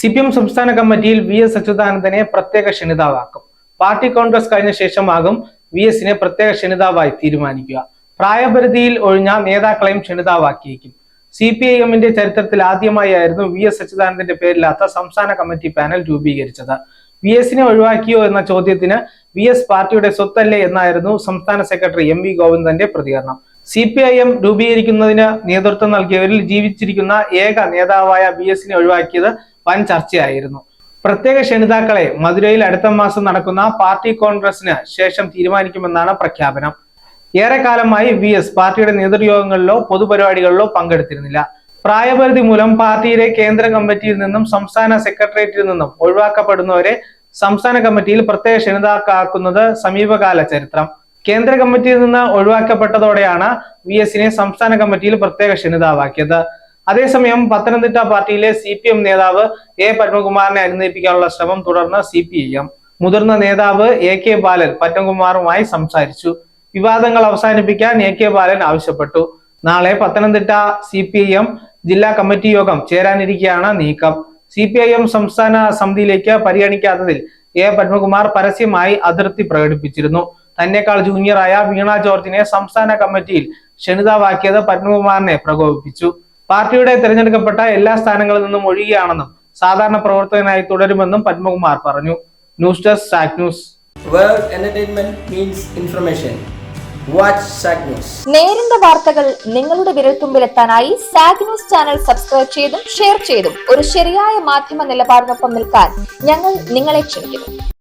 C P M സംസ്ഥാന കമ്മിറ്റിയിൽ V S അച്യുതാനന്ദനെ പ്രത്യേക ക്ഷണിതാവാക്കും. പാർട്ടി കോൺഗ്രസ് കഴിഞ്ഞ ശേഷമാകും വി എസിനെ പ്രത്യേക ക്ഷണിതാവായി തീരുമാനിക്കുക. പ്രായപരിധിയിൽ ഒഴിഞ്ഞ നേതാക്കളെയും ക്ഷണിതാവാക്കിയേക്കും. സി പി ഐ എമ്മിന്റെ ചരിത്രത്തിൽ ആദ്യമായായിരുന്നു വി എസ് അച്യുതാനന്ദന്റെ പേരില്ലാത്ത സംസ്ഥാന കമ്മിറ്റി പാനൽ രൂപീകരിച്ചത്. വി എസിനെ ഒഴിവാക്കിയോ എന്ന ചോദ്യത്തിന് വി എസ് പാർട്ടിയുടെ സ്വത്തല്ലേ എന്നായിരുന്നു സംസ്ഥാന സെക്രട്ടറി എം വി ഗോവിന്ദന്റെ പ്രതികരണം. സി പി ഐ എം രൂപീകരിക്കുന്നതിന് നേതൃത്വം നൽകിയവരിൽ ജീവിച്ചിരിക്കുന്ന ഏക നേതാവായ വി എസിനെ ഒഴിവാക്കിയത് വൻ ചർച്ചയായിരുന്നു. പ്രത്യേക ക്ഷണിതാക്കളെ മധുരയിൽ അടുത്ത മാസം നടക്കുന്ന പാർട്ടി കോൺഗ്രസിന് ശേഷം തീരുമാനിക്കുമെന്നാണ് പ്രഖ്യാപനം. ഏറെക്കാലമായി വി എസ് പാർട്ടിയുടെ നേതൃയോഗങ്ങളിലോ പൊതുപരിപാടികളിലോ പങ്കെടുത്തിരുന്നില്ല. പ്രായപരിധി മൂലം പാർട്ടിയിലെ കേന്ദ്ര കമ്മിറ്റിയിൽ നിന്നും സംസ്ഥാന സെക്രട്ടേറിയറ്റിൽ നിന്നും ഒഴിവാക്കപ്പെടുന്നവരെ സംസ്ഥാന കമ്മിറ്റിയിൽ പ്രത്യേക ക്ഷണിതാക്കാക്കുന്നത് സമീപകാല ചരിത്രം. കേന്ദ്ര കമ്മിറ്റിയിൽ നിന്ന് ഒഴിവാക്കപ്പെട്ടതോടെയാണ് വി എസിനെ സംസ്ഥാന കമ്മിറ്റിയിൽ പ്രത്യേക ക്ഷണിതാവാക്കിയത്. അതേസമയം പത്തനംതിട്ട പാർട്ടിയിലെ സി പി എം നേതാവ് എ പത്മകുമാറിനെ അനുനയിപ്പിക്കാനുള്ള ശ്രമം തുടർന്ന് സി പി എം. മുതിർന്ന നേതാവ് എ കെ ബാലൻ പത്മകുമാറുമായി സംസാരിച്ചു. വിവാദങ്ങൾ അവസാനിപ്പിക്കാൻ എ കെ ബാലൻ ആവശ്യപ്പെട്ടു. നാളെ പത്തനംതിട്ട സി പി എം ജില്ലാ കമ്മിറ്റി യോഗം ചേരാനിരിക്കുകയാണ് നീക്കം. സി പി ഐ എം സംസ്ഥാന സമിതിയിലേക്ക് പരിഗണിക്കാത്തതിൽ എ പത്മകുമാർ പരസ്യമായി അതിർത്തി പ്രകടിപ്പിച്ചിരുന്നു. തന്നെക്കാൾ ജൂനിയറായ വീണ ജോർജിനെ സംസ്ഥാന കമ്മിറ്റിയിൽ ക്ഷണിതാവാക്കിയത് പത്മകുമാറിനെ പ്രകോപിപ്പിച്ചു. പാർട്ടിയുടെ തിരഞ്ഞെടുക്കപ്പെട്ട എല്ലാ സ്ഥാനങ്ങളിൽ നിന്നും ഒഴിയുകയാണെന്നും സാധാരണ പ്രവർത്തകനായി തുടരുമെന്നും പത്മകുമാർ പറഞ്ഞു news desk സാക് news where entertainment means information. Watch SAC News. നേരിന്റെ വാർത്തകൾ നിങ്ങളുടെ വിരൽത്തുമ്പിലെത്താനായി സാഗ് ന്യൂസ് ചാനൽ സബ്സ്ക്രൈബ് ചെയ്തും ഷെയർ ചെയ്തും ഒരു ശരിയായ മാധ്യമ നിലപാടിനൊപ്പം നിൽക്കാൻ ഞങ്ങൾ നിങ്ങളെ ക്ഷണിക്കുന്നു